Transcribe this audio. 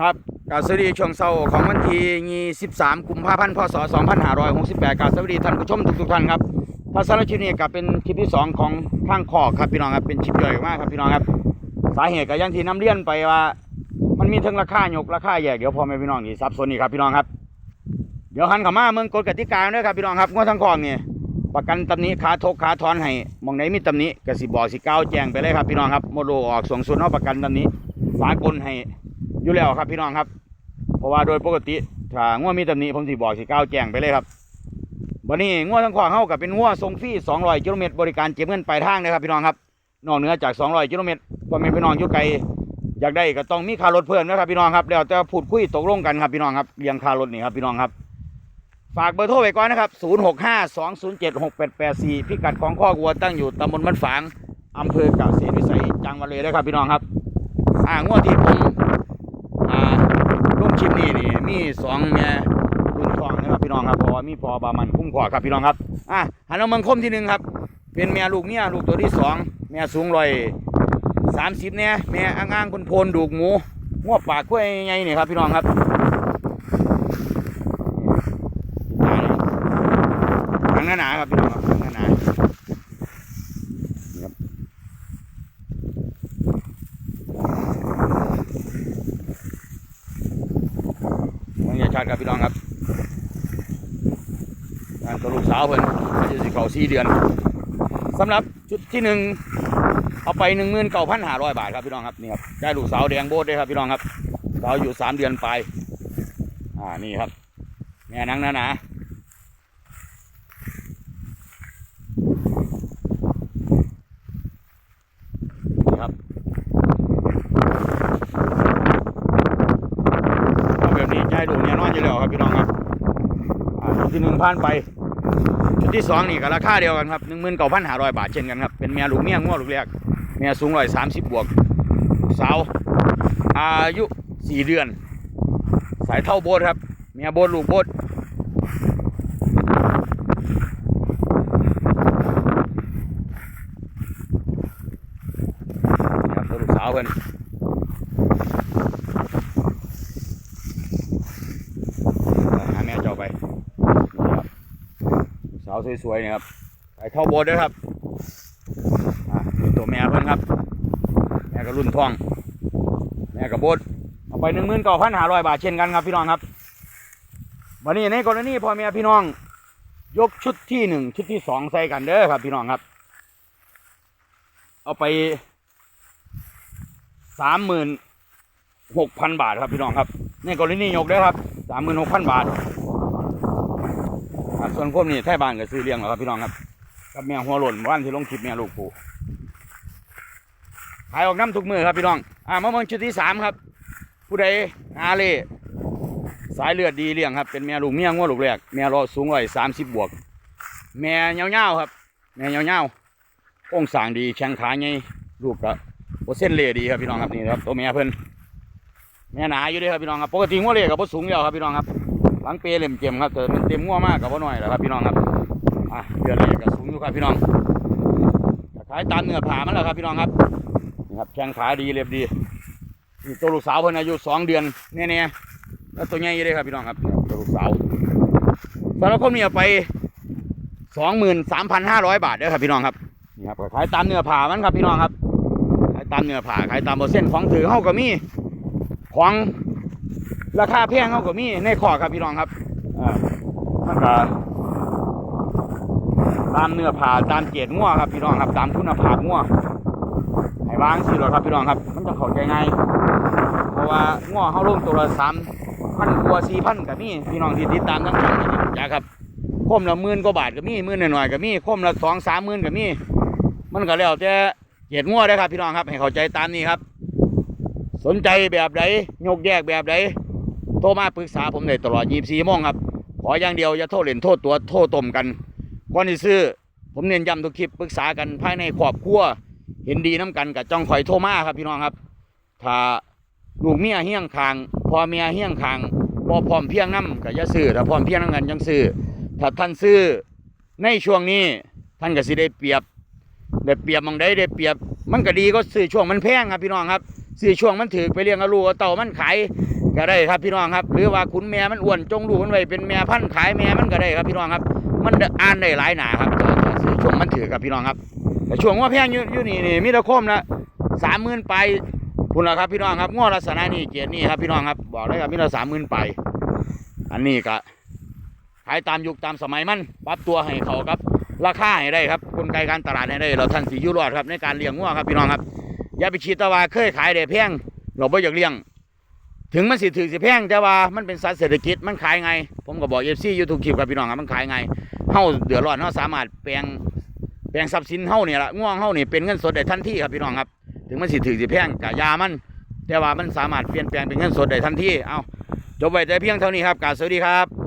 ครับกาบสวัสดีช่วงเช้าของวันที่23กุมภาพันธ์พศ2568กราบสวัสดีท่านผู้ชมทุกๆท่านครับภาษาละคลินี้ก็เป็นคลิปที่สองของทางขอกครับพี่น้องครับเป็นคลิปย่อยมากครับพี่น้องครับ สาเหตุก็อยังที่น้ำเลี้ยนไปว่า มันมีทั้งราคาหยกราคาแยกเดี๋ยวพอแม่พี่น้องนี่ซับซ้อนนี่ครับพี่น้องครับ เดี๋ยวหันเข้ามาเมืองกฎกติกาด้วยครับพี่น้องครับงวดทั้งคอกนี่ประกันตำหนิขาทกขาถอนให้มองไหนมีตำหนิกสิบอกสิก้าวแจ้งไปเลยครับพี่น้องครับโมโลออกส่งสุนเอาประกันตำหนิสากลให้ อยู่แล้วครับพี่น้องครับ เพราะว่าโดยปกติถ้างวมีตำหนิผมสิบอกสิก้าวแจ้งไปเลยครับวันนี้งวทั้งคอกเฮากับเป็นงวดส่งฟรี200กิโลเมตรบริการเก็บเงินปลายทางนะครับพี่น้องครับนอกเหนือจาก 200กิโลเมตรพ่อแม่พี่น้องอยู่ไกลอยากได้ก็ต้องมีค่ารถเพิ่มนะครับพี่น้องครับแล้วแต่พูดคุยตกลงกันครับพี่น้องครับเรียงค่ารถนี่ครับพี่น้องครับ ฝากเบอร์โทรไว้ก่อนนะครับ 0652076884 พิกัดของข้อกวัวตั้งอยู่ตำบลบ้านฝางอำเภอกเกษตรวิสัยจังหวัดเลยนะครับพี่น้องครับอ่างวดที่ผม ลุ่มชิมนี่นี่มีสองแม่รุ่นทองนะครับพี่น้องครับเพราะว่ามีพอบามันคุ้มขวาครับพี่น้องครับอะหันเอาเมืองคมที่หนึ่งครับ เป็นแม่ลูกเมียลูกตัวที่สองแม่สูงร้อยสามสิบเนี่ยแม่อ่างๆคนโพนดูกหมูงวบปากกล้วยไงเนี่ยครับพี่น้องครับหนังหนาๆครับพี่น้องครับหนังหนาๆนี่ครับ ชาติครับพี่น้องครับงานตัวลูกสาวเพิ่นอายุสิเขาสี่เดือนสำหรับชุดที่หนึ่งเอาไปหนึ่งหมื่นเก้าพันห้าร้อยบาทครับพี่น้องครับนี่ครับได้ลูกสาวแดงโบดด้ครับพี่น้องครับสาวอยู่สามเดือนไป อ่านี่ครับแม่นังนะนะครับเอาแบบนี้ใจ ดูเนี่ยนอนอยู่แล้วครับพี่น้องครับอ่าชุดที่หนึ่งพันไปชุดที่สองนี่ก็ราคาเดียวกันครับหนึ่งหมื่นเก้าพันห้าร้อยบาทเช่นกันครับเป็นเมียลูกเมียง้อลูกแรกเมียสูงร้อยสามสิบบวกสาวอายุสี่เดือน สายเท่าโบสครับเมียโบสลูกโบสนี่ครับลูกสาวเพิ่นหาแม่เจ้าไปนี่ครับลูกสาสวยๆนี่ครับสายเท่าโบสด้วยครับมีตัวแม่เพิ่นครับ แม่ก็รุ่นทอง แม่กับโบสเอาไปหนึ่งหมื่นเก้าพันห้าร้อยบาทเช่นกันครับพี่น้องครับ วันนี้ในกรณีพ่อแม่พี่น้อง ยกชุดที่หนึ่งชุดที่สองใส่กันเด้อครับพี่น้องครับ เอาไปสามหมื่นหกพันบาทครับพี่น้องครับในกรณียกเด้ครับสามหมื่นหกพันบาท ส่วนพวกนี้ไทยบ้านก็ซื้อเลี้ยงแล้วครับพี่น้องครับกับแม่หัวหล่นบ้านที่ลงคลิปแม่ลูกปู่ขายออกน้ำทุกมือครับพี่น้อง อ่ามาเมืองชุดที่สามครับ ผู้ใดอาเล่สายเลือดดีเลี้ยงครับ เป็นแม่ลูกเมียงัวลูกแรกแม่รอสูงร้อยสามสิบบวก แม่เงาๆครับ แม่เงาๆองสางดีแข้งขาใหญ่ลูกก็โอเส้นเล่ดีครับพี่น้องครับนี่ครับตัวแม่เพิ่นแม่หนาอยู่ด้วยครับพี่น้องครับ ปกติงัวเล่กับบ่สูงแล้วครับพี่น้องครับ หลังเปรย์เล่มเจมครับแต่มันเต็มงัวมากกับบ่าน้อยแหละครับพี่น้องครับอะเดือนเล่ก็สูงอยู่ครับพี่น้องขายตามเนื้อผามันแหละครับพี่น้องครับนี่ครับแข้งขาดีเรียบดีตัวลูกสาวเพิ่นอายุสองเดือนแน่ๆแล้วตัวใหญ่เลยครับพี่น้องครับตัวลูกสาวสำหรับคนนี้เอาไปสองหมื่นสามพันห้าร้อยบาทเด้อครับพี่น้องครับนี่ครับขายตามเนื้อผ่ามันครับพี่น้องครับขายตามเนื้อผ่าขายตามเปอร์เซ็นต์ของถือเฮาก็มีของ ราคาแพงเฮาก็มีในข้อครับพี่น้องครับอ่ามันก็ตามเนื้อผ่าตามเกรดงัวครับพี่น้องครับ ตามคุณภาพงัวให้วางสิหรอครับพี่น้องครับ มันจะเข้าใจง่ายเพราะว่าง้อเขาลงตัวละสามพันกว่าสี่พันกับมีพี่น้องที่ติดตามทั้งช่องนี่จ้าครับคมละหมื่นกว่าบาทกับมีหมื่นหน่อยๆกับมีคมละสองสามหมื่นกับมีมันก็แล้วแต่เหตุง้อได้อครับพี่น้องครับ ให้เข้าใจตามนี้ครับ สนใจแบบใดยกแยกแบบใดโทรมาปรึกษาผมได้ตลอด 24ชั่วโมงครับ ขออย่างเดียวอย่าโทษเล่นโทษตัวโทษต้มกันก่อนที่ซื้อ ผมเน้นย้ำทุกคลิปปรึกษากันภายในครอบครัวเห็นดีน้กันกับจ้องคอยโทรมาครับพี่น้องครับถ้าลูกเมียเฮี้ยงคางพ่อเมียเฮี้ยงคางบ่พร้อมเพรียงน้ำก็อย่าซื้อถ้าพร้อมเพรียงน้ำกันจังซื้อถ้าท่านซื้อในช่วงนี้ท่านก็สิได้เปรียบได้เปรียบมองได้ได้เปรียบ มันก็ดีก็ซื้อช่วงมันแพงครับพี่น้องครับซื้อช่วงมันถือไปเลี้ยงเอาลูกเอาเต่ามันขาย ก็ได้ครับพี่น้องครับ หรือว่าขุนแม่มันอ้วนจงลูกมันไว้เป็นแม่พันธุ์ขายแม่มันก็ได้ครับพี่น้องครับ มันอ่านได้หลายหนาครับช่วงมันถือครับพี่น้องครับแต่ช่วงว่าแพงอยู่อยู่นี่นี่มีตะคมละสามหมื่นไปพุ่นละครับพี่น้องครับง้อลักษณะนี่เกียรนี่ครับพี่น้องครับบอกเลยครับมีละสามหมื่นไป อันนี้ก็ขายตามยุคตามสมัยมันปรับตัวให้เขาครับ ราคาให้ได้ครับกลไกการตลาดให้ได้ เราท่านสียุรอดครับในการเลี้ยงงัวครับพี่น้องครับ อย่าไปคิดต่ว่าเคยขายได้แพงเราไม่อยากเลี้ยง ถึงมันสิถือสิแพงแต่ว่ามันเป็นสัตว์เศรษฐกิจมันขายไง ผมก็บอกเอฟซียูทูบคลิปกับพี่น้องครับมันขายไงเฮาเดือดร้อนเฮาสามารถแปลงแปลงทรัพย์สินเฮาเนี่ยละง่วงเฮานี่เป็นเงินสดได้ทันทีครับพี่น้องครับ ถึงมันสิถือสิแพงกะยามัน แต่ว่ามันสามารถเปลี่ยนแปลงเป็นเงินสดได้ทันทีเอาจบไว้แต่เพียงเท่านี้ครับกาสวัสดีครับ